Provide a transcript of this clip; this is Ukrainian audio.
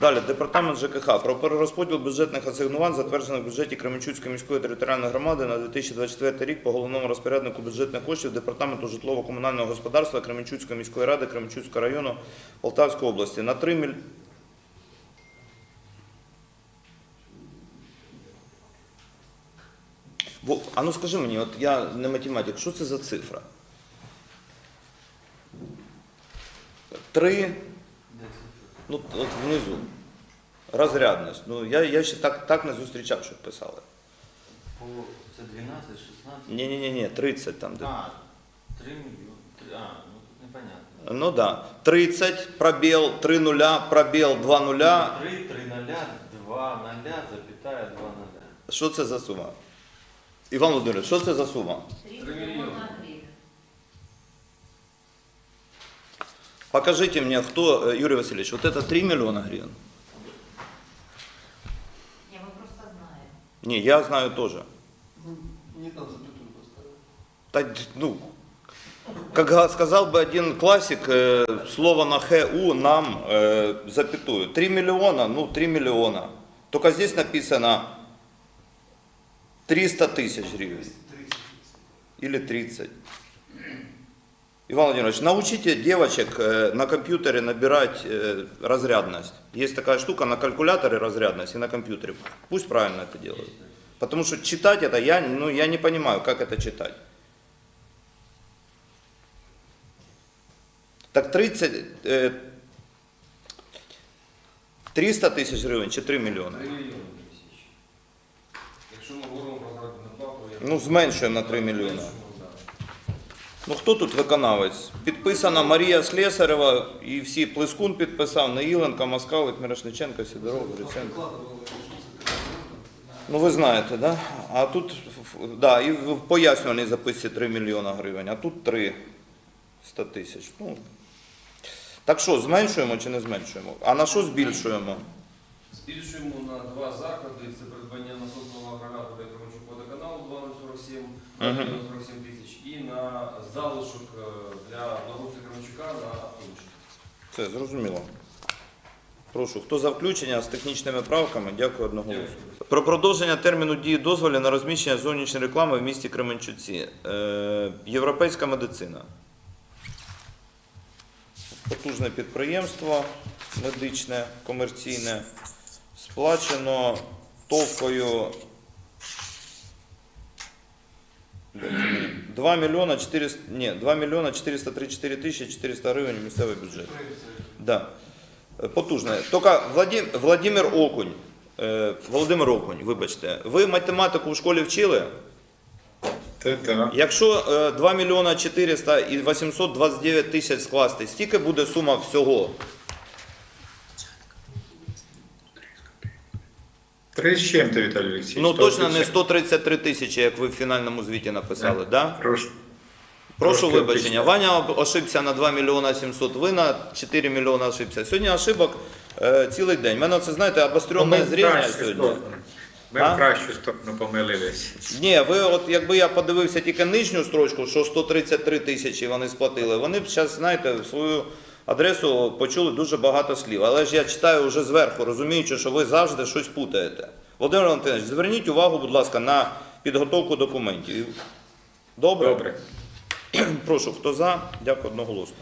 Далі, департамент ЖКХ про перерозподіл бюджетних асигнувань, затверджених в бюджеті Кременчуцької міської територіальної громади на 2024 рік по головному розпоряднику бюджетних коштів департаменту житлово-комунального господарства Кременчуцької міської ради Кременчуцького району Полтавської області на 3 міль... Во- А ну скажи мені, от я не математик, що це за цифра? Три, ну от внизу. Розрядність. Ну я, я ще так, так не зустрічав, щоб писали. По, це 12, 16? Ні, ні, ні, ні, 30 там. Де. А, 3 мільйони. А, ну тут непонятно. Ну да. 30, пробіл, 3 нуля, пробіл, 2 нуля. 3, 3 ноля, 2 ноля, запятая, 2 ноля. Що це за сума? Іван Володимирович, що це за сума? 3 миллиона Покажите мне, кто, э, Юрий Васильевич, вот это 3 миллиона гривен? Не, мы просто знаем. Не, я знаю тоже. Не там запятую поставил. Та, ну, как сказал бы один классик, э, слово на ХУ нам э, запятую. 3 миллиона, ну 3 миллиона. Только здесь написано 300 тысяч гривен. 30. Или 30. Иван Владимирович, научите девочек э, на компьютере набирать э, разрядность. Есть такая штука на калькуляторе разрядность и на компьютере. Пусть правильно это делают. Потому что читать это, я, ну, я не понимаю, как это читать. Так 30, э, 300 тисяч гривень чи 3 мільйони? 3 мільйони тисяч. Якщо ми говоримо про заробітну плату, я Ну, зменшуємо на 3 мільйони. Ну хто тут виконавець? Підписана Марія Слесарева і всі Плескун підписав, Неїленко, Москалик, Мирошниченко, Сидоров, Гриценко. Ну ви знаєте, да? А тут да, і в пояснювальній записці 3 мільйона гривень, а тут 300 тисяч. Ну, так що, зменшуємо чи не зменшуємо? А на що збільшуємо? Збільшуємо на два заклади. Це придбання насосного агрегатора 47 тисяч і на залишок е, для благоустрою Кременчука на автомобіль. Це зрозуміло. Прошу, хто за включення з технічними правками? Дякую одноголосно. Про продовження терміну дії дозволів на розміщення зовнішньої реклами в місті Кременчуці. Е, європейська медицина. Потужне підприємство медичне, комерційне. Сплачено товкою 2 мільйона 400, ні, 2 мільйона 434 тисячі 400 гривень місцевий бюджет. Да. Е, Потужне. Тільки Владим, Владимир Окунь, е, Володимир Окунь, вибачте, ви математику в школі вчили? Та-та. Якщо е, 2 мільйона 400 і 829 тисяч скласти, стільки буде сума всього? Три з чим-то, Віталій Олексійович. Ну точно не 133 тисячі, як ви в фінальному звіті написали, да? Прошу. Прошу Трошки вибачення. Ваня ошибся на 2 мільйона 700, ви на 4 мільйона ошибся. Сьогодні ошибок е, цілий день. У мене це, знаєте, обостренне зріння сьогодні. Ми А? в кращу сторону помилились. Ні, ви от якби я подивився тільки нижню строчку, що 133 тисячі вони сплатили, вони б зараз, знаєте, в свою адресу почули дуже багато слів. Але ж я читаю вже зверху, розуміючи, що ви завжди щось путаєте. Володимир Валентинович, зверніть увагу, будь ласка, на підготовку документів. Добре? Добре. Прошу, хто за? Дякую одноголосно.